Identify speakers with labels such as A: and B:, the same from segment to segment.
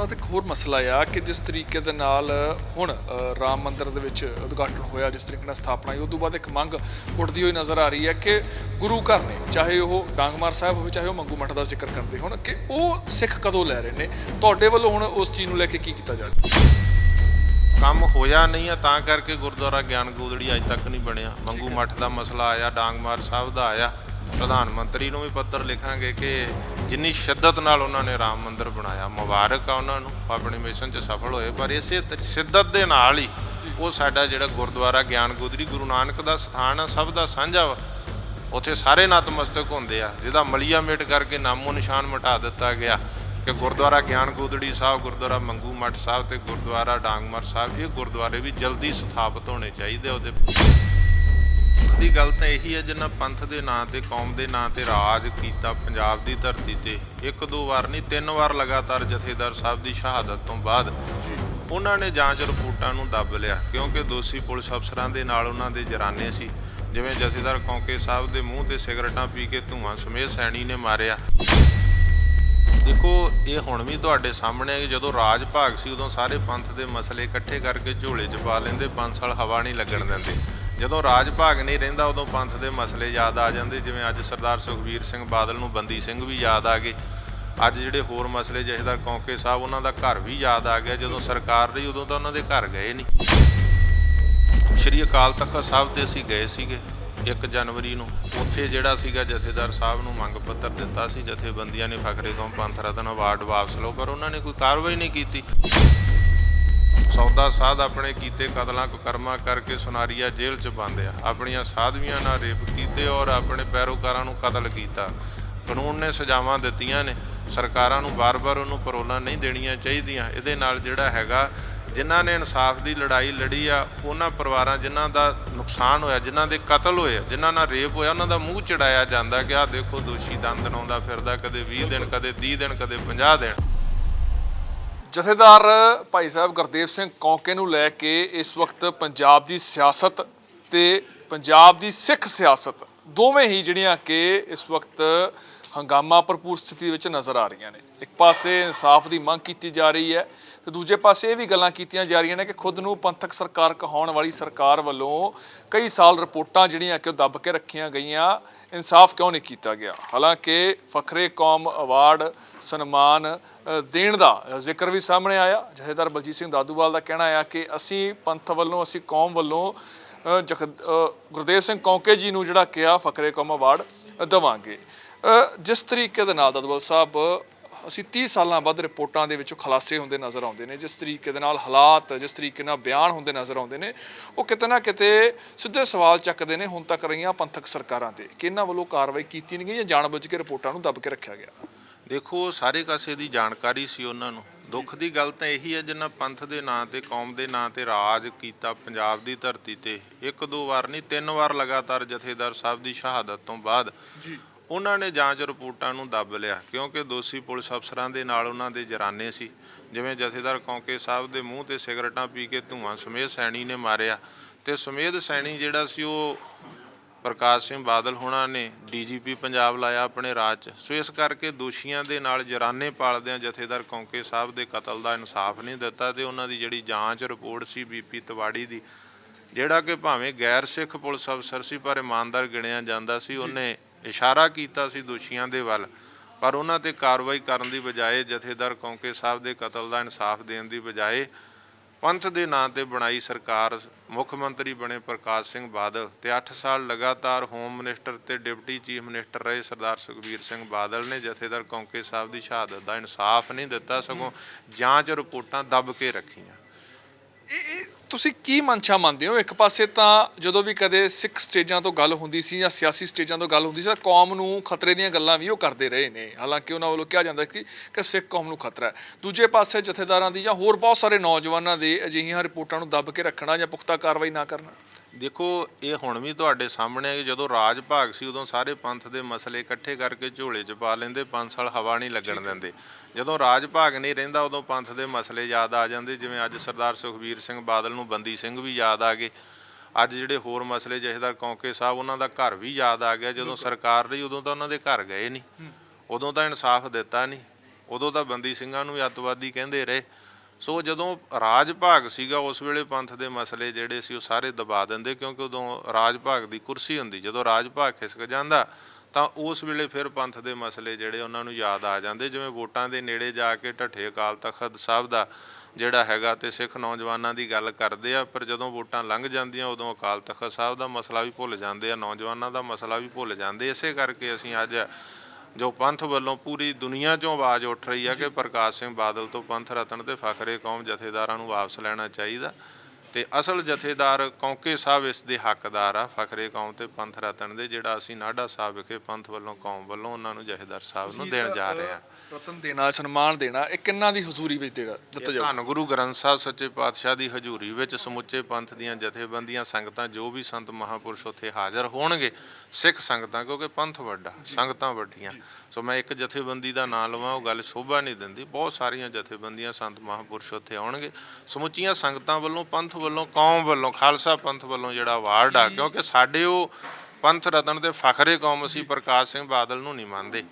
A: ਬਾਅਦ ਇੱਕ ਹੋਰ ਮਸਲਾ ਆ ਕਿ ਜਿਸ ਤਰੀਕੇ ਦੇ ਨਾਲ ਹੁਣ ਰਾਮ ਮੰਦਿਰ ਦੇ ਵਿੱਚ ਉਦਘਾਟਨ ਹੋਇਆ ਜਿਸ ਤਰੀਕੇ ਨਾਲ ਸਥਾਪਨਾ ਹੋਈ ਉਸ ਤੋਂ ਬਾਅਦ ਇੱਕ ਮੰਗ ਉੱਠਦੀ ਹੋਈ ਨਜ਼ਰ ਆ ਰਹੀ ਹੈ ਕਿ ਗੁਰੂ ਘਰ ਨੇ ਚਾਹੇ ਉਹ ਡਾਂਗਮਾਰ ਸਾਹਿਬ ਹੋਵੇ ਚਾਹੇ ਉਹ ਮੰਗੂ ਮੱਠ ਦਾ ਜ਼ਿਕਰ ਕਰਦੇ ਹੋਣ ਕਿ ਉਹ ਸਿੱਖ ਕਦੋਂ ਲੈ ਰਹੇ ਨੇ? ਤੁਹਾਡੇ ਵੱਲੋਂ ਹੁਣ ਉਸ ਚੀਜ਼ ਨੂੰ ਲੈ ਕੇ ਕੀ ਕੀਤਾ ਜਾ ਰਿਹਾ?
B: ਕੰਮ ਹੋਇਆ ਨਹੀਂ ਆ ਤਾਂ ਕਰਕੇ ਗੁਰਦੁਆਰਾ ਗਿਆਨ ਗੋਦੜੀ ਅਜੇ ਤੱਕ ਨਹੀਂ ਬਣਿਆ। ਮੰਗੂ ਮੱਠ ਦਾ ਮਸਲਾ ਆਇਆ ਡਾਂਗਮਾਰ ਸਾਹਿਬ ਦਾ ਆਇਆ। ਪ੍ਰਧਾਨ ਮੰਤਰੀ ਨੂੰ ਵੀ ਪੱਤਰ ਲਿਖਾਂਗੇ ਕਿ ਜਿੰਨੀ ਸ਼ਿੱਦਤ ਨਾਲ ਉਹਨਾਂ ਨੇ ਰਾਮ ਮੰਦਿਰ ਬਣਾਇਆ, ਮੁਬਾਰਕ ਆ ਉਹਨਾਂ ਨੂੰ ਆਪਣੇ ਮਿਸ਼ਨ 'ਚ ਸਫਲ ਹੋਏ, ਪਰ ਇਸੇ ਸ਼ਿੱਦਤ ਦੇ ਨਾਲ ਹੀ ਉਹ ਸਾਡਾ ਜਿਹੜਾ ਗੁਰਦੁਆਰਾ ਗਿਆਨ ਗੋਦੜੀ ਗੁਰੂ ਨਾਨਕ ਦਾ ਸਥਾਨ ਆ, ਸਭ ਦਾ ਸਾਂਝਾ ਵਾ, ਉੱਥੇ ਸਾਰੇ ਨਤਮਸਤਕ ਹੁੰਦੇ ਆ, ਜਿਹਦਾ ਮਲੀਆ ਮੇਟ ਕਰਕੇ ਨਾਮੋ ਨਿਸ਼ਾਨ ਮਿਟਾ ਦਿੱਤਾ ਗਿਆ ਕਿ ਗੁਰਦੁਆਰਾ ਗਿਆਨ ਗੋਦੜੀ ਸਾਹਿਬ, ਗੁਰਦੁਆਰਾ ਮੰਗੂ ਮੱਠ ਸਾਹਿਬ ਤੇ ਗੁਰਦੁਆਰਾ ਡਾਂਗਮਰ ਸਾਹਿਬ, ਇਹ ਗੁਰਦੁਆਰੇ ਵੀ ਜਲਦੀ ਸਥਾਪਿਤ ਹੋਣੇ ਚਾਹੀਦੇ ਆ ਉਹਦੇ ਦੀ ਗੱਲ ਤਾਂ ਇਹੀ ਹੈ ਜਿਨ੍ਹਾਂ ਪੰਥ ਦੇ ਨਾਂ ਤੇ ਕੌਮ ਦੇ ਨਾਂ ਤੇ ਰਾਜ ਕੀਤਾ ਪੰਜਾਬ ਦੀ ਧਰਤੀ ਤੇ। ਇੱਕ ਦੋ ਵਾਰ ਨਹੀਂ ਤਿੰਨ ਵਾਰ ਲਗਾਤਾਰ ਜਥੇਦਾਰ ਸਾਹਿਬ ਦੀ ਸ਼ਹਾਦਤ ਤੋਂ ਬਾਅਦ ਉਹਨਾਂ ਨੇ ਜਾਂਚ ਰਿਪੋਰਟਾਂ ਨੂੰ ਦੱਬ ਲਿਆ ਕਿਉਂਕਿ ਦੋਸ਼ੀ ਪੁਲਿਸ ਅਫਸਰਾਂ ਦੇ ਨਾਲ ਉਹਨਾਂ ਦੇ ਜਰਾਨੇ ਸੀ। ਜਿਵੇਂ ਜਥੇਦਾਰ ਕੌਂਕੇ ਸਾਹਿਬ ਦੇ ਮੂੰਹ ਤੇ ਸਿਗਰਟਾਂ ਪੀ ਕੇ ਧੂਆਂ ਸਮੇਤ ਸੈਣੀ ਨੇ ਮਾਰਿਆ। ਦੇਖੋ ਇਹ ਹੁਣ ਵੀ ਤੁਹਾਡੇ ਸਾਹਮਣੇ ਹੈ ਕਿ ਜਦੋਂ ਰਾਜ ਭਾਗ ਸੀ ਉਦੋਂ ਸਾਰੇ ਪੰਥ ਦੇ ਮਸਲੇ ਇਕੱਠੇ ਕਰਕੇ ਝੋਲੇ 'ਚ ਪਾ ਲੈਂਦੇ 5 ਸਾਲ ਹਵਾ ਨਹੀਂ ਲੱਗਣ ਦਿੰਦੇ। ਜਦੋਂ ਰਾਜ ਭਾਗ ਨਹੀਂ ਰਹਿੰਦਾ, ਉਦੋਂ ਪੰਥ ਦੇ ਮਸਲੇ ਯਾਦ ਆ ਜਾਂਦੇ। ਜਿਵੇਂ ਅੱਜ ਸਰਦਾਰ ਸੁਖਬੀਰ ਸਿੰਘ ਬਾਦਲ ਨੂੰ ਬੰਦੀ ਸਿੰਘ ਵੀ ਯਾਦ ਆ ਗਏ। ਅੱਜ ਜਿਹੜੇ ਹੋਰ ਮਸਲੇ ਜਥੇਦਾਰ ਕੌਂਕੇ ਸਾਹਿਬ, ਉਹਨਾਂ ਦਾ ਘਰ ਵੀ ਯਾਦ ਆ ਗਿਆ। ਜਦੋਂ ਸਰਕਾਰ ਰਹੀ, ਉਦੋਂ ਤਾਂ ਉਹਨਾਂ ਦੇ ਘਰ ਗਏ ਨਹੀਂ। ਸ਼੍ਰੀ ਅਕਾਲ ਤਖਤ ਸਾਹਿਬ ਤੇ ਅਸੀਂ ਗਏ ਸੀਗੇ 1 ਜਨਵਰੀ ਨੂੰ। ਉੱਥੇ ਜਿਹੜਾ ਸੀਗਾ ਜਥੇਦਾਰ ਸਾਹਿਬ ਨੂੰ ਮੰਗ ਪੱਤਰ ਦਿੱਤਾ ਸੀ। ਜਥੇਬੰਦੀਆਂ ਨੇ ਫਖਰੇ ਤੋਂ ਪੰਥ ਰਤਨ ਅਵਾਰਡ ਵਾਪਸ ਲਓ, ਪਰ ਉਹਨਾਂ ਨੇ ਕੋਈ ਕਾਰਵਾਈ ਨਹੀਂ ਕੀਤੀ। ਸੌਦਾ ਸਾਧ ਆਪਣੇ ਕੀਤੇ ਕਤਲਾਂ ਕੁਕਰਮਾਂ ਕਰਕੇ ਸੁਨਾਰੀਆ ਜੇਲ੍ਹ 'ਚ ਬੰਦ ਆ ਆਪਣੀਆਂ ਸਾਧਵੀਆਂ ਨਾਲ ਰੇਪ ਕੀਤੇ ਔਰ ਆਪਣੇ ਪੈਰੋਕਾਰਾਂ ਨੂੰ ਕਤਲ ਕੀਤਾ। ਕਾਨੂੰਨ ਨੇ ਸਜ਼ਾਵਾਂ ਦਿੱਤੀਆਂ ਨੇ। ਸਰਕਾਰਾਂ ਨੂੰ ਬਾਰ-ਬਾਰ ਉਹਨੂੰ ਪਰੋਲਾਂ ਨਹੀਂ ਦੇਣੀਆਂ ਚਾਹੀਦੀਆਂ। ਇਹਦੇ ਨਾਲ ਜਿਹੜਾ ਹੈਗਾ, ਜਿਨ੍ਹਾਂ ਨੇ ਇਨਸਾਫ ਦੀ ਲੜਾਈ ਲੜੀ ਆ, ਉਹਨਾਂ ਪਰਿਵਾਰਾਂ ਜਿਨ੍ਹਾਂ ਦਾ ਨੁਕਸਾਨ ਹੋਇਆ, ਜਿਨ੍ਹਾਂ ਦੇ ਕਤਲ ਹੋਏ ਜਿਨ੍ਹਾਂ ਨਾਲ ਰੇਪ ਹੋਇਆ, ਉਹਨਾਂ ਦਾ ਮੂੰਹ ਚੜਾਇਆ ਜਾਂਦਾ ਕਿ ਆਹ ਦੇਖੋ ਦੋਸ਼ੀ ਦੰਦ ਲਾਉਂਦਾ ਫਿਰਦਾ, ਕਦੇ 20 ਦਿਨ, ਕਦੇ 30 ਦਿਨ, ਕਦੇ 50 ਦਿਨ।
A: ਜਥੇਦਾਰ ਭਾਈ ਸਾਹਿਬ ਗੁਰਦੇਵ ਸਿੰਘ ਕੌਂਕੇ ਨੂੰ ਲੈ ਕੇ ਇਸ ਵਕਤ ਪੰਜਾਬ ਦੀ ਸਿਆਸਤ ਤੇ ਪੰਜਾਬ ਦੀ ਸਿੱਖ ਸਿਆਸਤ ਦੋਵੇਂ ਹੀ ਜਿਹੜੀਆਂ ਕਿ ਇਸ ਵਕਤ ਹੰਗਾਮਾ ਭਰਪੂਰ ਸਥਿਤੀ ਵਿੱਚ ਨਜ਼ਰ ਆ ਰਹੀਆਂ ਨੇ। ਇੱਕ ਪਾਸੇ ਇਨਸਾਫ ਦੀ ਮੰਗ ਕੀਤੀ ਜਾ ਰਹੀ ਹੈ ਤੇ ਦੂਜੇ ਪਾਸੇ ਇਹ ਵੀ ਗੱਲਾਂ ਕੀਤੀਆਂ ਜਾ ਰਹੀਆਂ ਨੇ ਕਿ ਖੁਦ ਨੂੰ ਪੰਥਕ ਸਰਕਾਰ ਕਹਾਉਣ ਵਾਲੀ ਸਰਕਾਰ ਵੱਲੋਂ ਕਈ ਸਾਲ ਰਿਪੋਰਟਾਂ ਜਿਹੜੀਆਂ ਕਿ ਉਹ ਦੱਬ ਕੇ ਰੱਖੀਆਂ ਗਈਆਂ, ਇਨਸਾਫ ਕਿਉਂ ਨਹੀਂ ਕੀਤਾ ਗਿਆ? ਹਾਲਾਂਕਿ ਫਖਰੇ ਕੌਮ ਅਵਾਰਡ ਸਨਮਾਨ ਦੇਣ ਦਾ ਜ਼ਿਕਰ ਵੀ ਸਾਹਮਣੇ ਆਇਆ। ਜਥੇਦਾਰ ਬਲਜੀਤ ਸਿੰਘ ਦਾਦੂਵਾਲ ਦਾ ਕਹਿਣਾ ਆ ਕਿ ਅਸੀਂ ਪੰਥ ਵੱਲੋਂ, ਅਸੀਂ ਕੌਮ ਵੱਲੋਂ ਜਖ- ਗੁਰਦੇਵ ਸਿੰਘ ਕੌਂਕੇ ਜੀ ਨੂੰ ਜਿਹੜਾ ਕਿਹਾ, ਫਖਰੇ ਕੌਮ ਅਵਾਰਡ ਦਵਾਂਗੇ। ਜਿਸ ਤਰੀਕੇ ਦੇ ਨਾਲ ਦਾਦੂਵਾਲ ਸਾਹਿਬ ਅਸੀਂ 30 ਸਾਲਾਂ ਬਾਅਦ ਰਿਪੋਰਟਾਂ ਦੇ ਵਿੱਚੋਂ ਖੁਲਾਸੇ ਹੁੰਦੇ ਨਜ਼ਰ ਆਉਂਦੇ ਨੇ ਜਿਸ ਤਰੀਕੇ ਦੇ ਨਾਲ ਹਾਲਾਤ ਜਿਸ ਤਰੀਕੇ ਨਾਲ ਬਿਆਨ ਹੁੰਦੇ ਨਜ਼ਰ ਆਉਂਦੇ ਨੇ ਉਹ ਕਿਤੇ ਨਾ ਕਿਤੇ ਸਿੱਧੇ ਸਵਾਲ ਚੱਕਦੇ ਨੇ ਹੁਣ ਤੱਕ ਰਹੀਆਂ ਪੰਥਕ ਸਰਕਾਰਾਂ ਤੇ ਕਿ ਇਹਨਾਂ ਵੱਲੋਂ ਕਾਰਵਾਈ ਕੀਤੀ ਨਹੀਂ ਗਈ ਜਾਂ ਜਾਣਬੁੱਝ ਕੇ ਰਿਪੋਰਟਾਂ ਨੂੰ ਦੱਬ ਕੇ ਰੱਖਿਆ ਗਿਆ।
B: ਦੇਖੋ ਸਾਰੇ ਕਾਸੇ ਦੀ ਜਾਣਕਾਰੀ ਸੀ ਉਹਨਾਂ ਨੂੰ। ਦੁੱਖ ਦੀ ਗੱਲ ਤਾਂ ਇਹੀ ਹੈ ਜਿਨ੍ਹਾਂ ਪੰਥ ਦੇ ਨਾਂ ਤੇ ਕੌਮ ਦੇ ਨਾਂ ਤੇ ਰਾਜ ਕੀਤਾ ਪੰਜਾਬ ਦੀ ਧਰਤੀ ਤੇ ਇੱਕ ਦੋ ਵਾਰ ਨਹੀਂ ਤਿੰਨ ਵਾਰ ਲਗਾਤਾਰ ਜਥੇਦਾਰ ਸਾਹਿਬ ਦੀ ਸ਼ਹਾਦਤ ਤੋਂ ਬਾਅਦ।
A: ਜੀ।
B: ਉਹਨਾਂ ਨੇ ਜਾਂਚ ਰਿਪੋਰਟਾਂ ਨੂੰ ਦੱਬ ਲਿਆ ਕਿਉਂਕਿ ਦੋਸ਼ੀ ਪੁਲਿਸ ਅਫਸਰਾਂ ਦੇ ਨਾਲ ਉਹਨਾਂ ਦੇ ਜਰਾਨੇ ਸੀ। ਜਿਵੇਂ ਜਥੇਦਾਰ ਕੌਂਕੇ ਸਾਹਿਬ ਦੇ ਮੂੰਹ ਤੇ ਸਿਗਰਟਾਂ ਪੀ ਕੇ ਧੂਆਂ ਸਮੇਤ ਸੈਣੀ ਨੇ ਮਾਰਿਆ ਤੇ ਸਮੇਤ ਸੈਣੀ ਜਿਹੜਾ ਸੀ ਉਹ ਪ੍ਰਕਾਸ਼ ਸਿੰਘ ਬਾਦਲ ਹੋਣਾ ਨੇ ਡੀਜੀਪੀ ਪੰਜਾਬ ਲਾਇਆ ਆਪਣੇ ਰਾਜ 'ਚ। ਸੋ ਇਸ ਕਰਕੇ ਦੋਸ਼ੀਆਂ ਦੇ ਨਾਲ ਜਰਾਨੇ ਪਾਲਦਿਆਂ ਜਥੇਦਾਰ ਕੌਂਕੇ ਸਾਹਿਬ ਦੇ ਕਤਲ ਦਾ ਇਨਸਾਫ ਨਹੀਂ ਦਿੱਤਾ ਤੇ ਉਹਨਾਂ ਦੀ ਜਿਹੜੀ ਜਾਂਚ ਰਿਪੋਰਟ ਸੀ ਬੀਪੀ ਤਵਾੜੀ ਦੀ ਜਿਹੜਾ ਕਿ ਭਾਵੇਂ ਗੈਰ ਸਿੱਖ ਪੁਲਿਸ ਅਫਸਰ ਸੀ ਪਰ ਇਮਾਨਦਾਰ ਗਿਣਿਆ ਜਾਂਦਾ ਸੀ ਉਹਨੇ ਇਸ਼ਾਰਾ ਕੀਤਾ ਸੀ ਦੋਸ਼ੀਆਂ ਦੇ ਵੱਲ, ਪਰ ਉਹਨਾਂ ਤੇ ਕਾਰਵਾਈ ਕਰਨ ਦੀ ਬਜਾਏ ਜਥੇਦਾਰ ਕੌਂਕੇ ਸਾਹਿਬ ਦੇ ਕਤਲ ਦਾ ਇਨਸਾਫ ਦੇਣ ਦੀ ਬਜਾਏ ਪੰਥ ਦੇ ਨਾਂ ਤੇ ਬਣਾਈ ਸਰਕਾਰ, ਮੁੱਖ ਮੰਤਰੀ ਬਣੇ ਪ੍ਰਕਾਸ਼ ਸਿੰਘ ਬਾਦਲ ਤੇ 8 ਸਾਲ ਲਗਾਤਾਰ ਹੋਮ ਮਿਨਿਸਟਰ ਤੇ ਡਿਪਟੀ ਚੀਫ ਮਿਨਿਸਟਰ ਰਹੇ ਸਰਦਾਰ ਸੁਖਬੀਰ ਸਿੰਘ ਬਾਦਲ ਨੇ ਜਥੇਦਾਰ ਕੌਂਕੇ ਸਾਹਿਬ ਦੀ ਸ਼ਹਾਦਤ ਦਾ ਇਨਸਾਫ ਨਹੀਂ ਦਿੱਤਾ, ਸਗੋਂ ਜਾਂਚ ਰਿਪੋਰਟਾਂ ਦੱਬ ਕੇ ਰੱਖੀਆਂ।
A: ਇਹ ਤੁਸੀਂ ਕੀ ਮਨਸ਼ਾ ਮੰਨਦੇ ਹੋ? ਇੱਕ ਪਾਸੇ ਤਾਂ ਜਦੋਂ ਵੀ ਕਦੇ ਸਿੱਖ ਸਟੇਜਾਂ ਤੋਂ ਗੱਲ ਹੁੰਦੀ ਸੀ ਜਾਂ ਸਿਆਸੀ ਸਟੇਜਾਂ ਤੋਂ ਗੱਲ ਹੁੰਦੀ ਸੀ ਤਾਂ ਕੌਮ ਨੂੰ ਖਤਰੇ ਦੀਆਂ ਗੱਲਾਂ ਵੀ ਉਹ ਕਰਦੇ ਰਹੇ ਨੇ। ਹਾਲਾਂਕਿ ਉਹਨਾਂ ਵੱਲੋਂ ਕਿਹਾ ਜਾਂਦਾ ਕਿ ਕਿ ਸਿੱਖ ਕੌਮ ਨੂੰ ਖਤਰਾ ਹੈ। ਦੂਜੇ ਪਾਸੇ ਜਥੇਦਾਰਾਂ ਦੀ ਜਾਂ ਹੋਰ ਬਹੁਤ ਸਾਰੇ ਨੌਜਵਾਨਾਂ ਦੇ ਅਜਿਹੀਆਂ ਰਿਪੋਰਟਾਂ ਨੂੰ ਦੱਬ ਕੇ ਰੱਖਣਾ ਜਾਂ ਪੁਖਤਾ ਕਾਰਵਾਈ ਨਾ ਕਰਨਾ।
B: ਦੇਖੋ ਇਹ ਹੁਣ ਵੀ ਤੁਹਾਡੇ ਸਾਹਮਣੇ ਹੈ ਕਿ ਜਦੋਂ ਰਾਜ ਭਾਗ ਸੀ ਉਦੋਂ ਸਾਰੇ ਪੰਥ ਦੇ ਮਸਲੇ ਇਕੱਠੇ ਕਰਕੇ ਝੋਲੇ 'ਚ ਪਾ ਲੈਂਦੇ 5 ਸਾਲ ਹਵਾ ਨਹੀਂ ਲੱਗਣ ਦਿੰਦੇ। ਜਦੋਂ ਰਾਜ ਭਾਗ ਨਹੀਂ ਰਹਿੰਦਾ ਉਦੋਂ ਪੰਥ ਦੇ ਮਸਲੇ ਯਾਦ ਆ ਜਾਂਦੇ ਜਿਵੇਂ ਅੱਜ ਸਰਦਾਰ ਸੁਖਬੀਰ ਸਿੰਘ ਬਾਦਲ ਨੂੰ ਬੰਦੀ ਸਿੰਘ ਵੀ ਯਾਦ ਆ ਗਏ। ਅੱਜ ਜਿਹੜੇ ਹੋਰ ਮਸਲੇ ਜਥੇਦਾਰ ਕੌਂਕੇ ਸਾਹਿਬ ਉਹਨਾਂ ਦਾ ਘਰ ਵੀ ਯਾਦ ਆ ਗਿਆ। ਜਦੋਂ ਸਰਕਾਰ ਰਹੀ ਉਦੋਂ ਤਾਂ ਉਹਨਾਂ ਦੇ ਘਰ ਗਏ ਨਹੀਂ। ਉਦੋਂ ਤਾਂ ਇਨਸਾਫ ਦਿੱਤਾ ਨਹੀਂ। ਉਦੋਂ ਤਾਂ ਬੰਦੀ ਸਿੰਘਾਂ ਨੂੰ ਅੱਤਵਾਦੀ ਕਹਿੰਦੇ ਰਹੇ। ਸੋ ਜਦੋਂ ਰਾਜ ਭਾਗ ਸੀਗਾ, ਉਸ ਵੇਲੇ ਪੰਥ ਦੇ ਮਸਲੇ ਜਿਹੜੇ ਸੀ, ਉਹ ਸਾਰੇ ਦਬਾ ਦਿੰਦੇ, ਕਿਉਂਕਿ ਉਦੋਂ ਰਾਜ ਭਾਗ ਦੀ ਕੁਰਸੀ ਹੁੰਦੀ। ਜਦੋਂ ਰਾਜ ਭਾਗ ਖਿਸਕ ਜਾਂਦਾ, ਤਾਂ ਉਸ ਵੇਲੇ ਫਿਰ ਪੰਥ ਦੇ ਮਸਲੇ ਜਿਹੜੇ, ਉਹਨਾਂ ਨੂੰ ਯਾਦ ਆ ਜਾਂਦੇ। ਜਿਵੇਂ ਵੋਟਾਂ ਦੇ ਨੇੜੇ ਜਾ ਕੇ ਢੱਠੇ ਅਕਾਲ ਤਖਤ ਸਾਹਿਬ ਦਾ ਜਿਹੜਾ ਹੈਗਾ ਤੇ ਸਿੱਖ ਨੌਜਵਾਨਾਂ ਦੀ ਗੱਲ ਕਰਦੇ ਆ, ਪਰ ਜਦੋਂ ਵੋਟਾਂ ਲੰਘ ਜਾਂਦੀਆਂ, ਉਦੋਂ ਅਕਾਲ ਤਖਤ ਸਾਹਿਬ ਦਾ ਮਸਲਾ ਵੀ ਭੁੱਲ ਜਾਂਦੇ ਆ, ਨੌਜਵਾਨਾਂ ਦਾ ਮਸਲਾ ਵੀ ਭੁੱਲ ਜਾਂਦੇ। ਇਸੇ ਕਰਕੇ ਅਸੀਂ ਅੱਜ ਜੋ ਪੰਥ ਵੱਲੋਂ ਪੂਰੀ ਦੁਨੀਆ 'ਚੋਂ ਆਵਾਜ਼ ਉੱਠ ਰਹੀ ਹੈ ਕਿ ਪ੍ਰਕਾਸ਼ ਸਿੰਘ ਬਾਦਲ ਤੋਂ ਪੰਥ ਰਤਨ ਤੇ ਫਖਰੇ ਕੌਮ ਜਥੇਦਾਰਾਂ ਨੂੰ ਵਾਪਸ ਲੈਣਾ ਚਾਹੀਦਾ। ਤੇ ਅਸਲ ਜਥੇਦਾਰ ਕੌਂਕੇ ਸਾਹਿਬ ਇਸ ਦੇ ਹੱਕਦਾਰ ਆ ਫਖਰੇ ਕੌਮ ਤੇ ਪੰਥ ਰਤਨ ਦੇ ਜਿਹੜਾ ਅਸੀਂ ਨਾਢਾ ਸਾਹਿਬ ਵਿਖੇ ਪੰਥ ਵੱਲੋਂ ਕੌਮ ਵੱਲੋਂ ਉਹਨਾਂ ਨੂੰ ਜਥੇਦਾਰ ਸਾਹਿਬ ਨੂੰ ਦੇਣ ਜਾ ਰਹੇ ਆ।
A: ਰਤਨ ਦੇਣਾ ਸਨਮਾਨ ਦੇਣਾ ਇਹ ਕਿੰਨਾਂ ਦੀ ਹਜ਼ੂਰੀ ਵਿੱਚ ਦੇਣਾ ਦਿੱਤਾ ਜਾਊ?
B: ਧੰਨ ਗੁਰੂ ਗ੍ਰੰਥ ਸਾਹਿਬ ਸੱਚੇ ਪਾਤਸ਼ਾਹ ਦੀ ਹਜ਼ੂਰੀ ਵਿੱਚ ਸਮੁੱਚੇ ਪੰਥ ਦੀਆਂ ਜਥੇਬੰਦੀਆਂ ਸੰਗਤਾਂ ਜੋ ਵੀ ਸੰਤ ਮਹਾਪੁਰਸ਼ ਉੱਥੇ ਹਾਜ਼ਰ ਹੋਣਗੇ ਸਿੱਖ ਸੰਗਤਾਂ ਕਿਉਂਕਿ ਪੰਥ ਵੱਡਾ ਸੰਗਤਾਂ ਵੱਡੀਆਂ। ਸੋ ਮੈਂ ਇੱਕ ਜਥੇਬੰਦੀ ਦਾ ਨਾਮ ਲਵਾਂ ਉਹ ਗੱਲ ਸ਼ੋਭਾ ਨਹੀਂ ਦਿੰਦੀ। ਬਹੁਤ ਸਾਰੀਆਂ ਜਥੇਬੰਦੀਆਂ ਸੰਤ ਮਹਾਪੁਰਸ਼ ਉੱਥੇ ਆਉਣਗੇ। ਸਮੁੱਚੀਆਂ ਸੰਗਤਾਂ ਵੱਲੋਂ ਪੰਥ ਵੱਲੋਂ ਕੌਮ ਵੱਲੋਂ ਖਾਲਸਾ ਪੰਥ ਵੱਲੋਂ ਜਿਹੜਾ ਅਵਾਰਡ ਆ ਕਿਉਂਕਿ ਸਾਡੇ ਉਹ ਪੰਥ ਰਤਨ ਤੇ ਫਖਰੇ ਕੌਮ ਅਸੀਂ ਪ੍ਰਕਾਸ਼ ਸਿੰਘ ਬਾਦਲ ਨੂੰ ਨਹੀਂ ਮੰਨਦੇ।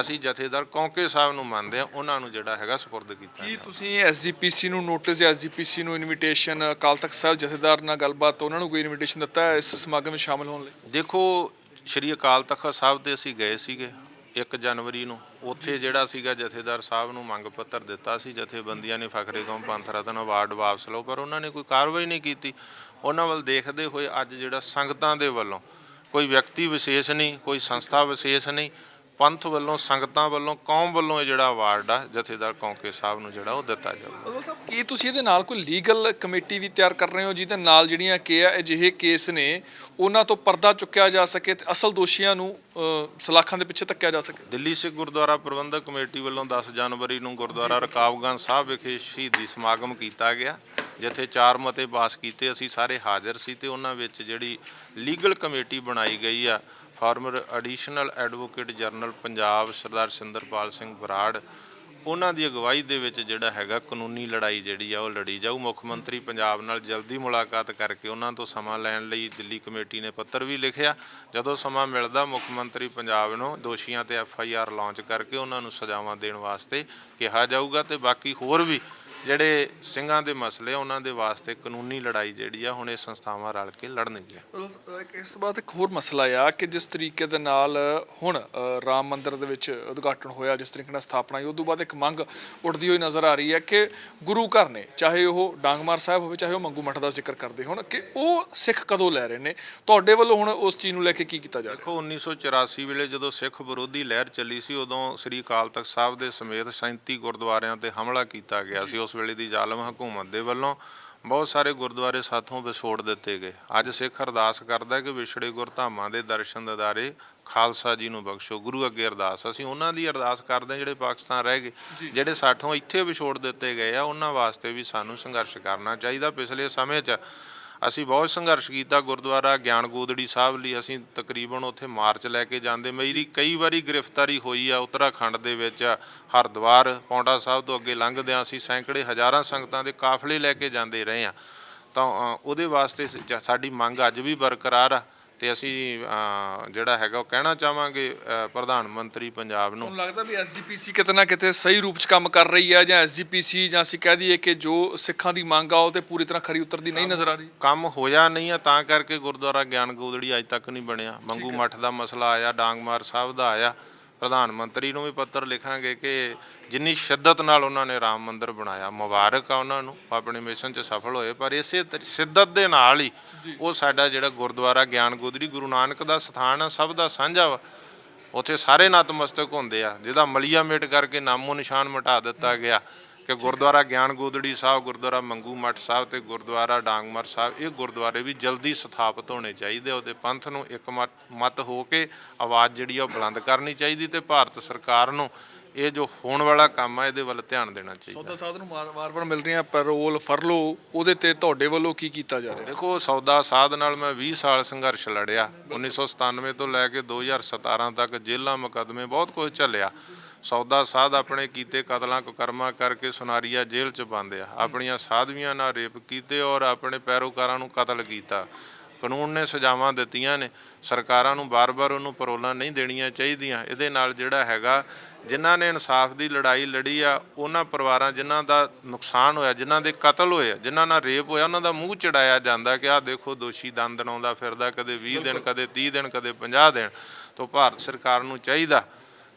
B: ਅਸੀਂ ਜਥੇਦਾਰ ਕੌਂਕੇ ਸਾਹਿਬ ਨੂੰ ਮੰਨਦੇ ਆ ਉਹਨਾਂ ਨੂੰ ਜਿਹੜਾ ਹੈਗਾ ਸਪੁਰਦ ਕੀਤਾ
A: ਕੀ ਤੁਸੀਂ ਐਸਜੀਪੀਸੀ ਨੂੰ ਨੋਟਿਸ ਜਾਂ ਐਸਜੀਪੀਸੀ ਨੂੰ ਇਨਵੀਟੇਸ਼ਨ ਅਕਾਲ ਤਖਤ ਸਾਹਿਬ ਜਥੇਦਾਰ ਨਾਲ ਗੱਲਬਾਤ ਉਹਨਾਂ ਨੂੰ ਕੋਈ ਇਨਵੀਟੇਸ਼ਨ ਦਿੱਤਾ ਇਸ ਸਮਾਗਮ ਵਿੱਚ ਸ਼ਾਮਲ ਹੋਣ ਲਈ?
B: ਦੇਖੋ ਸ਼੍ਰੀ ਅਕਾਲ ਤਖਤ ਸਾਹਿਬ ਤੇ ਅਸੀਂ ਗਏ ਸੀਗੇ। 1 ਜਨਵਰੀ ਨੂੰ, ਉੱਥੇ ਜਿਹੜਾ ਸੀਗਾ ਜਥੇਦਾਰ ਸਾਹਿਬ ਨੂੰ ਮੰਗ ਪੱਤਰ ਦਿੱਤਾ ਸੀ, ਜਥੇਬੰਦੀਆਂ ਨੇ ਫਖਰੇ ਕੌਮ ਪੰਥ ਰਤਨ ਅਵਾਰਡ ਵਾਪਸ ਲਓ, ਪਰ ਉਹਨਾਂ ਨੇ ਕੋਈ ਕਾਰਵਾਈ ਨਹੀਂ ਕੀਤੀ। ਉਹਨਾਂ ਵੱਲ ਦੇਖਦੇ ਹੋਏ ਅੱਜ ਜਿਹੜਾ ਸੰਗਤਾਂ ਦੇ ਵੱਲੋਂ ਕੋਈ ਵਿਅਕਤੀ ਵਿਸ਼ੇਸ਼ ਨਹੀਂ, ਕੋਈ ਸੰਸਥਾ ਵਿਸ਼ੇਸ਼ ਨਹੀਂ ਪੰਥ ਵੱਲੋਂ ਸੰਗਤਾਂ ਵੱਲੋਂ ਕੌਮ ਵੱਲੋਂ ਇਹ ਜਿਹੜਾ ਅਵਾਰਡ ਆ ਜਥੇਦਾਰ ਕੌਂਕੇ ਸਾਹਿਬ ਨੂੰ ਜਿਹੜਾ ਉਹ ਦਿੱਤਾ ਜਾਊਗਾ।
A: ਕੀ ਤੁਸੀਂ ਇਹਦੇ ਨਾਲ ਕੋਈ ਲੀਗਲ ਕਮੇਟੀ ਵੀ ਤਿਆਰ ਕਰ ਰਹੇ ਹੋ ਜਿਹਦੇ ਨਾਲ ਜਿਹੜੀਆਂ ਕਿ ਆ ਅਜਿਹੇ ਕੇਸ ਨੇ ਉਹਨਾਂ ਤੋਂ ਪਰਦਾ ਚੁੱਕਿਆ ਜਾ ਸਕੇ ਤੇ ਅਸਲ ਦੋਸ਼ੀਆਂ ਨੂੰ ਸਲਾਖਾਂ ਦੇ ਪਿੱਛੇ ਧੱਕਿਆ ਜਾ ਸਕੇ?
B: ਦਿੱਲੀ ਸਿੱਖ ਗੁਰਦੁਆਰਾ ਪ੍ਰਬੰਧਕ ਕਮੇਟੀ ਵੱਲੋਂ 10 ਜਨਵਰੀ ਨੂੰ ਗੁਰਦੁਆਰਾ ਰਕਾਬਗੰਜ ਸਾਹਿਬ ਵਿਖੇ ਸ਼ਹੀਦੀ ਸਮਾਗਮ ਕੀਤਾ ਗਿਆ ਜਿੱਥੇ ਚਾਰ ਮਤੇ ਪਾਸ ਕੀਤੇ ਅਸੀਂ ਸਾਰੇ ਹਾਜ਼ਰ ਸੀ ਤੇ ਉਹਨਾਂ ਵਿੱਚ ਜਿਹੜੀ ਲੀਗਲ ਕਮੇਟੀ ਬਣਾਈ ਗਈ ਆ former additional advocate general Punjab Sardar Sinderpal Singh Brar, ਉਹਨਾਂ ਦੀ ਅਗਵਾਈ ਦੇ ਵਿੱਚ ਜਿਹੜਾ ਹੈਗਾ ਕਾਨੂੰਨੀ ਲੜਾਈ ਜਿਹੜੀ ਆ ਉਹ ਲੜੀ ਜਾਊ। ਮੁੱਖ ਮੰਤਰੀ ਪੰਜਾਬ ਨਾਲ ਜਲਦੀ ਮੁਲਾਕਾਤ ਕਰਕੇ ਉਹਨਾਂ ਤੋਂ ਸਮਾਂ ਲੈਣ ਲਈ ਦਿੱਲੀ ਕਮੇਟੀ ਨੇ ਪੱਤਰ ਵੀ ਲਿਖਿਆ। ਜਦੋਂ ਸਮਾਂ ਮਿਲਦਾ ਮੁੱਖ ਮੰਤਰੀ ਪੰਜਾਬ ਨੂੰ ਦੋਸ਼ੀਆਂ ਤੇ ਐਫ ਆਈ ਆਰ ਲਾਂਚ ਕਰਕੇ ਉਹਨਾਂ ਨੂੰ ਸਜ਼ਾਵਾਂ ਦੇਣ ਵਾਸਤੇ ਕਿਹਾ ਜਾਊਗਾ ਤੇ ਬਾਕੀ ਹੋਰ ਵੀ ਜਿਹੜੇ ਸਿੰਘਾਂ ਦੇ ਮਸਲੇ ਆ, ਉਹਨਾਂ ਦੇ ਵਾਸਤੇ ਕਾਨੂੰਨੀ ਲੜਾਈ ਜਿਹੜੀ ਆ ਹੁਣ ਇਹ ਸੰਸਥਾਵਾਂ ਰਲ ਕੇ ਲੜਨਗੀਆਂ।
A: ਇਸ ਤੋਂ ਬਾਅਦ ਇੱਕ ਹੋਰ ਮਸਲਾ ਆ ਕਿ ਜਿਸ ਤਰੀਕੇ ਦੇ ਨਾਲ ਹੁਣ ਰਾਮ ਮੰਦਿਰ ਦੇ ਵਿੱਚ ਉਦਘਾਟਨ ਹੋਇਆ ਜਿਸ ਤਰੀਕੇ ਨਾਲ ਸਥਾਪਨਾ ਹੋਈ ਉਸ ਤੋਂ ਬਾਅਦ ਇੱਕ ਮੰਗ ਉੱਠਦੀ ਹੋਈ ਨਜ਼ਰ ਆ ਰਹੀ ਹੈ ਕਿ ਗੁਰੂ ਘਰ ਨੇ ਚਾਹੇ ਉਹ ਡਾਂਗਮਾਰ ਸਾਹਿਬ ਹੋਵੇ ਚਾਹੇ ਉਹ ਮੰਗੂ ਮੱਠ ਦਾ ਜ਼ਿਕਰ ਕਰਦੇ ਹੋਣ ਕਿ ਉਹ ਸਿੱਖ ਕਦੋਂ ਲੈ ਰਹੇ ਨੇ? ਤੁਹਾਡੇ ਵੱਲੋਂ ਹੁਣ ਉਸ ਚੀਜ਼ ਨੂੰ ਲੈ ਕੇ ਕੀ ਕੀਤਾ ਜਾ ਰਿਹਾ?
B: ਦੇਖੋ 1984 ਵੇਲੇ ਜਦੋਂ ਸਿੱਖ ਵਿਰੋਧੀ ਲਹਿਰ ਚੱਲੀ ਸੀ ਉਦੋਂ ਸ੍ਰੀ ਅਕਾਲ ਤਖਤ ਸਾਹਿਬ ਦੇ ਸਮੇਤ 37 ਗੁਰਦੁਆਰਿਆਂ ਤੇ ਹਮਲਾ ਕੀਤਾ ਗਿਆ ਸੀ। ਉਸ ਵੇਲੇ ਦੀ ਜ਼ਾਲਮ ਹਕੂਮਤ ਦੇ ਵੱਲੋਂ ਬਹੁਤ ਸਾਰੇ ਗੁਰਦੁਆਰੇ ਸਾਥੋਂ ਵਿਛੋੜ ਦਿੱਤੇ ਗਏ। ਅੱਜ ਸਿੱਖ ਅਰਦਾਸ ਕਰਦਾ ਕਿ ਵਿਛੜੇ ਗੁਰਧਾਮਾਂ ਦੇ ਦਰਸ਼ਨ ਦਿਦਾਰੇ ਖਾਲਸਾ ਜੀ ਨੂੰ ਬਖਸ਼ੋ। ਗੁਰੂ ਅੱਗੇ ਅਰਦਾਸ। ਅਸੀਂ ਉਹਨਾਂ ਦੀ ਅਰਦਾਸ ਕਰਦੇ ਹਾਂ ਜਿਹੜੇ ਪਾਕਿਸਤਾਨ ਰਹਿ ਗਏ ਜਿਹੜੇ ਸਾਥੋਂ ਇੱਥੇ ਵਿਛੋੜ ਦਿੱਤੇ ਗਏ ਆ ਉਹਨਾਂ ਵਾਸਤੇ ਵੀ ਸਾਨੂੰ ਸੰਘਰਸ਼ ਕਰਨਾ ਚਾਹੀਦਾ। ਪਿਛਲੇ ਸਮੇਂ 'ਚ ਅਸੀਂ ਬਹੁਤ ਸੰਘਰਸ਼ ਕੀਤਾ ਗੁਰਦੁਆਰਾ ਗਿਆਨ ਗੋਦੜੀ ਸਾਹਿਬ ਲਈ। ਅਸੀਂ ਤਕਰੀਬਨ ਉੱਥੇ ਮਾਰਚ ਲੈ ਕੇ ਜਾਂਦੇ। ਮੇਰੀ ਕਈ ਵਾਰੀ ਗ੍ਰਿਫਤਾਰੀ ਹੋਈ ਆ ਉੱਤਰਾਖੰਡ ਦੇ ਵਿੱਚ। ਹਰਿਦੁਆਰ, ਪੌਂਡਾ ਸਾਹਿਬ ਤੋਂ ਅੱਗੇ ਲੰਘਦਿਆਂ ਅਸੀਂ ਸੈਂਕੜੇ ਹਜ਼ਾਰਾਂ ਸੰਗਤਾਂ ਦੇ ਕਾਫਲੇ ਲੈ ਕੇ ਜਾਂਦੇ ਰਹੇ ਆ ਤਾਂ ਉਹਦੇ ਵਾਸਤੇ ਸਾਡੀ ਮੰਗ ਅੱਜ ਵੀ ਬਰਕਰਾਰ ਆ। ਤੇ ਅਸੀਂ ਜਿਹੜਾ ਹੈਗਾ ਉਹ ਕਹਿਣਾ ਚਾਹਾਂਗੇ ਪ੍ਰਧਾਨ ਮੰਤਰੀ ਪੰਜਾਬ ਨੂੰ।
A: ਤੁਹਾਨੂੰ ਲੱਗਦਾ ਵੀ ਐਸਜੀਪੀਸੀ ਕਿਤੇ ਨਾ ਕਿਤੇ ਸਹੀ ਰੂਪ 'ਚ ਕੰਮ ਕਰ ਰਹੀ ਹੈ ਜਾਂ ਐਸਜੀਪੀਸੀ ਜਾਂ ਅਸੀਂ ਕਹਿ ਦਈਏ ਕਿ ਜੋ ਸਿੱਖਾਂ ਦੀ ਮੰਗ ਆ ਉਹ ਤੇ ਪੂਰੀ ਤਰ੍ਹਾਂ ਖਰੀ ਉਤਰਦੀ ਨਹੀਂ ਨਜ਼ਰ ਆ ਰਹੀ?
B: ਕੰਮ ਹੋਇਆ ਨਹੀਂ ਆ ਤਾਂ ਕਰਕੇ ਗੁਰਦੁਆਰਾ ਗਿਆਨ ਗੋਦੜੀ ਅੱਜ ਤੱਕ ਨਹੀਂ ਬਣਿਆ। ਮੰਗੂ ਮੱਠ ਦਾ ਮਸਲਾ ਆਇਆ ਡਾਂਗਮਾਰ ਸਾਹਿਬ ਦਾ ਆਇਆ। ਪ੍ਰਧਾਨ ਮੰਤਰੀ ਨੂੰ ਵੀ ਪੱਤਰ ਲਿਖਾਂਗੇ ਕਿ ਜਿੰਨੀ ਸ਼ਿੱਦਤ ਨਾਲ ਉਹਨਾਂ ਨੇ ਰਾਮ ਮੰਦਿਰ ਬਣਾਇਆ ਮੁਬਾਰਕ ਆ ਉਹਨਾਂ ਨੂੰ ਆਪਣੇ ਮਿਸ਼ਨ 'ਚ ਸਫਲ ਹੋਏ ਪਰ ਇਸੇ ਸ਼ਿੱਦਤ ਦੇ ਨਾਲ ਹੀ ਉਹ ਸਾਡਾ ਜਿਹੜਾ ਗੁਰਦੁਆਰਾ ਗਿਆਨ ਗੋਦੜੀ ਗੁਰੂ ਨਾਨਕ ਦਾ ਸਥਾਨ ਆ ਸਭ ਦਾ ਸਾਂਝਾ ਵਾ। ਉੱਥੇ ਸਾਰੇ ਨਤਮਸਤਕ ਹੁੰਦੇ ਆ ਜਿਹਦਾ ਮਲੀਆ ਮੇਟ ਕਰਕੇ ਨਾਮੋ ਨਿਸ਼ਾਨ ਮਿਟਾ ਦਿੱਤਾ ਗਿਆ। ਕਿ ਗੁਰਦੁਆਰਾ ਗਿਆਨ ਗੋਦੜੀ ਸਾਹਿਬ ਗੁਰਦੁਆਰਾ ਮੰਗੂ ਮੱਠ ਸਾਹਿਬ ਤੇ ਗੁਰਦੁਆਰਾ ਡਾਂਗਮਰ ਸਾਹਿਬ ਇਹ ਗੁਰਦੁਆਰੇ ਵੀ ਜਲਦੀ ਸਥਾਪਿਤ ਹੋਣੇ ਚਾਹੀਦੇ ਉਹਦੇ ਪੰਥ ਨੂੰ ਇੱਕ ਮਤ- ਹੋ ਕੇ ਆਵਾਜ਼ ਜਿਹੜੀ ਆ ਉਹ ਬੁਲੰਦ ਕਰਨੀ ਚਾਹੀਦੀ ਤੇ ਭਾਰਤ ਸਰਕਾਰ ਨੂੰ ਇਹ ਜੋ ਹੋਣ ਵਾਲਾ ਕੰਮ ਆ ਇਹਦੇ ਵੱਲ ਧਿਆਨ ਦੇਣਾ ਚਾਹੀਦਾ।
A: ਸੌਦਾ ਸਾਧ ਨੂੰ ਵਾਰ-ਵਾਰ ਮਿਲ ਰਹੀਆਂ ਪੈਰੋਲ ਫਰਲੋ ਉਹਦੇ ਤੇ ਤੁਹਾਡੇ ਵੱਲੋਂ ਕੀ ਕੀਤਾ ਜਾ ਰਿਹਾ?
B: ਦੇਖੋ ਸੌਦਾ ਸਾਧ ਨਾਲ ਮੈਂ 20 ਸਾਲ ਸੰਘਰਸ਼ ਲੜਿਆ। 1997 ਤੋਂ ਲੈ ਕੇ 2017 ਤੱਕ ਜੇਲ੍ਹਾਂ ਮੁਕੱਦਮੇ ਬਹੁਤ ਕੁਝ ਚੱਲਿਆ ਸੌਦਾ ਸਾਧ ਆਪਣੇ ਕੀਤੇ ਕਤਲਾਂ ਕੁਕਰਮਾਂ ਕਰਕੇ ਸੁਨਾਰੀਆ ਜੇਲ੍ਹ 'ਚ ਬੰਦ ਆ। ਆਪਣੀਆਂ ਸਾਧਵੀਆਂ ਨਾਲ ਰੇਪ ਕੀਤੇ ਔਰ ਆਪਣੇ ਪੈਰੋਕਾਰਾਂ ਨੂੰ ਕਤਲ ਕੀਤਾ। ਕਾਨੂੰਨ ਨੇ ਸਜ਼ਾਵਾਂ ਦਿੱਤੀਆਂ ਨੇ। ਸਰਕਾਰਾਂ ਨੂੰ ਬਾਰ-ਬਾਰ ਉਹਨੂੰ ਪਰੋਲਾਂ ਨਹੀਂ ਦੇਣੀਆਂ ਚਾਹੀਦੀਆਂ। ਇਹਦੇ ਨਾਲ ਜਿਹੜਾ ਹੈਗਾ ਜਿਨ੍ਹਾਂ ਨੇ ਇਨਸਾਫ ਦੀ ਲੜਾਈ ਲੜੀ ਆ ਉਹਨਾਂ ਪਰਿਵਾਰਾਂ ਜਿਨ੍ਹਾਂ ਦਾ ਨੁਕਸਾਨ ਹੋਇਆ ਜਿਨ੍ਹਾਂ ਦੇ ਕਤਲ ਹੋਏ ਜਿਨ੍ਹਾਂ ਨਾਲ ਰੇਪ ਹੋਇਆ ਉਹਨਾਂ ਦਾ ਮੂੰਹ ਚੜਾਇਆ ਜਾਂਦਾ ਕਿ ਆਹ ਦੇਖੋ ਦੋਸ਼ੀ ਦੰਦ ਲਾਉਂਦਾ ਫਿਰਦਾ ਕਦੇ 20 ਦਿਨ ਕਦੇ 30 ਦਿਨ ਕਦੇ 50 ਦਿਨ। ਤੋਂ ਭਾਰਤ ਸਰਕਾਰ ਨੂੰ ਚਾਹੀਦਾ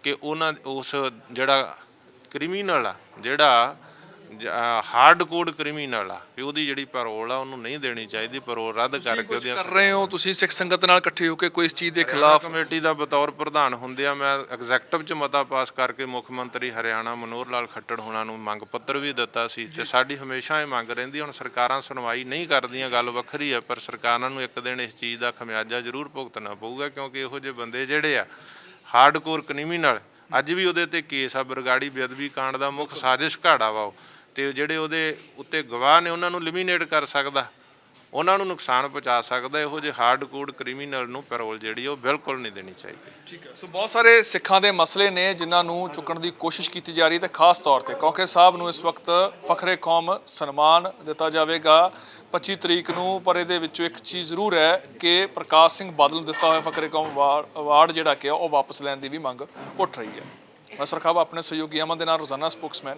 B: ਕਿ ਉਹਨਾਂ ਉਸ ਜਿਹੜਾ ਕ੍ਰਿਮੀਨਲ ਆ ਜਿਹੜਾ ਹਾਰਡ ਕੋਡ ਕ੍ਰਿਮੀਨਲ ਆ ਵੀ ਉਹਦੀ ਜਿਹੜੀ ਪਰੋਲ ਆ ਉਹਨੂੰ ਨਹੀਂ ਦੇਣੀ ਚਾਹੀਦੀ ਪਰੋਲ ਰੱਦ ਕਰਕੇ ਉਹਦੀਆਂ
A: ਕਰ ਰਹੇ ਹੋ ਤੁਸੀਂ ਸਿੱਖ ਸੰਗਤ ਨਾਲ ਇਕੱਠੇ ਹੋ ਕੇ ਕੋਈ ਇਸ ਚੀਜ਼ ਦੇ ਖਿਲਾਫ
B: ਕਮੇਟੀ ਦਾ ਬਤੌਰ ਪ੍ਰਧਾਨ ਹੁੰਦਿਆਂ ਮੈਂ ਐਗਜ਼ੈਕਟਿਵ ਚ ਮਤਾ ਪਾਸ ਕਰਕੇ ਮੁੱਖ ਮੰਤਰੀ ਹਰਿਆਣਾ ਮਨੋਹਰ ਲਾਲ ਖੱਟੜ ਹੋਣਾ ਨੂੰ ਮੰਗ ਪੱਤਰ ਵੀ ਦਿੱਤਾ ਸੀ ਤੇ ਸਾਡੀ ਹਮੇਸ਼ਾ ਇਹ ਮੰਗ ਰਹਿੰਦੀ ਹੁਣ ਸਰਕਾਰਾਂ ਸੁਣਵਾਈ ਨਹੀਂ ਕਰਦੀਆਂ ਗੱਲ ਵੱਖਰੀ ਹੈ ਪਰ ਸਰਕਾਰਾਂ ਨੂੰ ਇੱਕ ਦਿਨ ਇਸ ਚੀਜ਼ ਦਾ ਖਮਿਆਜਾ ਜ਼ਰੂਰ ਭੁਗਤਣਾ ਪਊਗਾ ਕਿਉਂਕਿ ਇਹੋ ਜਿਹੇ ਬੰਦੇ ਜਿਹੜੇ ਆ ਹਾਰਡਕੋਰ ਕ੍ਰਿਮੀਨਲ ਅੱਜ ਵੀ ਉਹਦੇ ਤੇ ਕੇਸ ਆ, ਬਰਗਾੜੀ ਬੇਅਦਬੀ ਕਾਂਡ ਦਾ ਮੁੱਖ ਸਾਜ਼ਿਸ਼ ਘਾੜਾ ਵਾ ਉਹ। ਤੇ ਜਿਹੜੇ ਉਹਦੇ ਉੱਤੇ ਗਵਾਹ ਨੇ, ਉਹਨਾਂ ਨੂੰ ਲਿਮੀਨੇਟ ਕਰ ਸਕਦਾ। ਉਹਨਾਂ ਨੂੰ ਨੁਕਸਾਨ ਪਹੁੰਚਾ ਸਕਦਾ, ਇਹੋ ਜਿਹੇ ਹਾਰਡ ਕੋਡ ਕ੍ਰਿਮੀਨਲ ਨੂੰ ਪੈਰੋਲ ਜਿਹੜੀ ਉਹ ਬਿਲਕੁਲ ਨਹੀਂ ਦੇਣੀ ਚਾਹੀਦੀ।
A: ਠੀਕ ਹੈ। ਸੋ ਬਹੁਤ ਸਾਰੇ ਸਿੱਖਾਂ ਦੇ ਮਸਲੇ ਨੇ ਜਿਨ੍ਹਾਂ ਨੂੰ ਚੁੱਕਣ ਦੀ ਕੋਸ਼ਿਸ਼ ਕੀਤੀ ਜਾ ਰਹੀ ਹੈ ਤੇ ਖਾਸ ਤੌਰ ਤੇ ਕੌਕੇ ਸਾਹਿਬ ਨੂੰ ਇਸ ਵਕਤ ਫਖਰੇ ਕੌਮ ਸਨਮਾਨ ਦਿੱਤਾ ਜਾਵੇਗਾ। 25 ਤਰੀਕ ਨੂੰ ਪਰ ਇਹਦੇ ਵਿੱਚੋਂ ਇੱਕ ਚੀਜ਼ ਜ਼ਰੂਰ ਹੈ ਕਿ ਪ੍ਰਕਾਸ਼ ਸਿੰਘ ਬਾਦਲ ਨੂੰ ਦਿੱਤਾ ਹੋਇਆ ਫਖਰੇ ਕੌਮ ਅਵਾਰਡ- ਜਿਹੜਾ ਕਿ ਆ, ਉਹ ਵਾਪਸ ਲੈਣ ਦੀ ਵੀ ਮੰਗ ਉੱਠ ਰਹੀ ਹੈ। ਮੈਂ ਸਰਖਾਬ ਆਪਣੇ ਸਹਿਯੋਗੀ ਅਮਨ ਦੇ ਨਾਲ ਰੋਜ਼ਾਨਾ ਸਪੋਕਸਮੈਨ